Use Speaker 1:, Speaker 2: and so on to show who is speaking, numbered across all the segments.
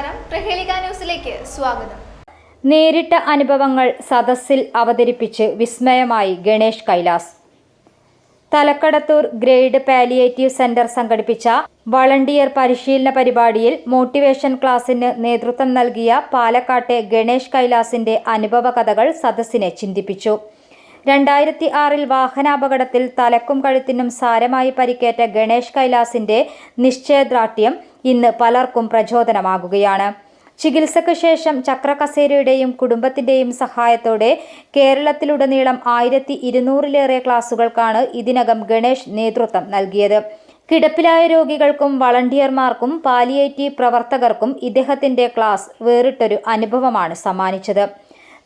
Speaker 1: നമസ്കാരം. ന്യൂസിലേക്ക് സ്വാഗതം.
Speaker 2: നേരിട്ട അനുഭവങ്ങൾ സദസ്സിൽ അവതരിപ്പിച്ച് വിസ്മയമായി Ganesh Kailas. Thalakkadathur grade palliative centre സംഘടിപ്പിച്ച വളണ്ടിയർ പരിശീലന പരിപാടിയിൽ മോട്ടിവേഷൻ ക്ലാസ്സിന് നേതൃത്വം നൽകിയ പാലക്കാട്ടെ ഗണേഷ് കൈലാസിന്റെ അനുഭവ കഥകൾ സദസ്സിനെ ചിന്തിപ്പിച്ചു. രണ്ടായിരത്തി ആറിൽ വാഹനാപകടത്തിൽ തലക്കും കഴുത്തിനും സാരമായി പരിക്കേറ്റ ഗണേഷ് കൈലാസിന്റെ നിശ്ചയദാർഢ്യം ഇന്ന് പലർക്കും പ്രചോദനമാകുകയാണ്. ചികിത്സയ്ക്ക് ശേഷം ചക്രകസേരയുടെയും കുടുംബത്തിന്റെയും സഹായത്തോടെ കേരളത്തിലുടനീളം ആയിരത്തി ഇരുന്നൂറിലേറെ ക്ലാസുകൾക്കാണ് ഇതിനകം ഗണേഷ് നേതൃത്വം നൽകിയത്. കിടപ്പിലായ രോഗികൾക്കും വളണ്ടിയർമാർക്കും പാലിയേറ്റീവ് പ്രവർത്തകർക്കും ഇദ്ദേഹത്തിന്റെ ക്ലാസ് വേറിട്ടൊരു അനുഭവമാണ് സമ്മാനിച്ചത്.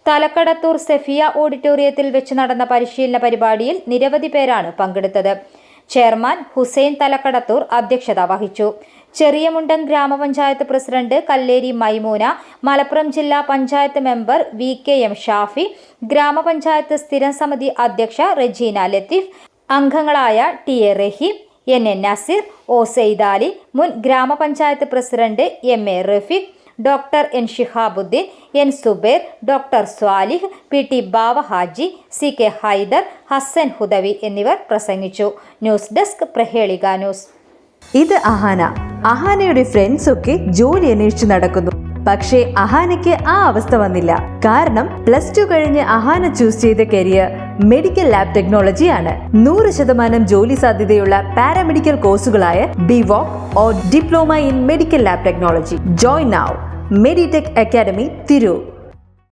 Speaker 2: തലക്കടത്തൂർ സെഫിയ ഓഡിറ്റോറിയത്തിൽ വെച്ച് നടന്ന പരിശീലന പരിപാടിയിൽ നിരവധി പേരാണ് പങ്കെടുത്തത്. ചെയർമാൻ ഹുസൈൻ തലക്കടത്തൂർ അധ്യക്ഷത വഹിച്ചു. ചെറിയമുണ്ടം ഗ്രാമപഞ്ചായത്ത് പ്രസിഡന്റ് കല്ലേരി മൈമൂന മലപ്പുറം ജില്ലാ panchayat member V K M Shafi ഗ്രാമപഞ്ചായത്ത് സ്ഥിരം സമിതി അധ്യക്ഷ റെജീന ലത്തീഫ് അംഗങ്ങളായ T A Raheem N N Naseer O Saidali മുൻ ഗ്രാമപഞ്ചായത്ത് president M A Rafeeq doctor N Shihabuddin N Subair doctor Swalih P T Bava Haji C K Haidar Hasan Hudavi എന്നിവർ പ്രസംഗിച്ചു. News desk Prahelika news.
Speaker 3: ഇത് Ahana. അഹാനയുടെ friends ഒക്കെ ജോലി അന്വേഷിച്ച് നടക്കുന്നു. പക്ഷേ അഹാനയ്ക്ക് ആ അവസ്ഥ വന്നില്ല. കാരണം പ്ലസ് ടു കഴിഞ്ഞ് അഹാന ചൂസ് ചെയ്ത കരിയർ മെഡിക്കൽ ലാബ് ടെക്നോളജി ആണ്. നൂറ് ശതമാനം ജോലി സാധ്യതയുള്ള paramedical കോഴ്സുകളായ BVoc or diploma in medical lab technology join now Meditech academy Tirur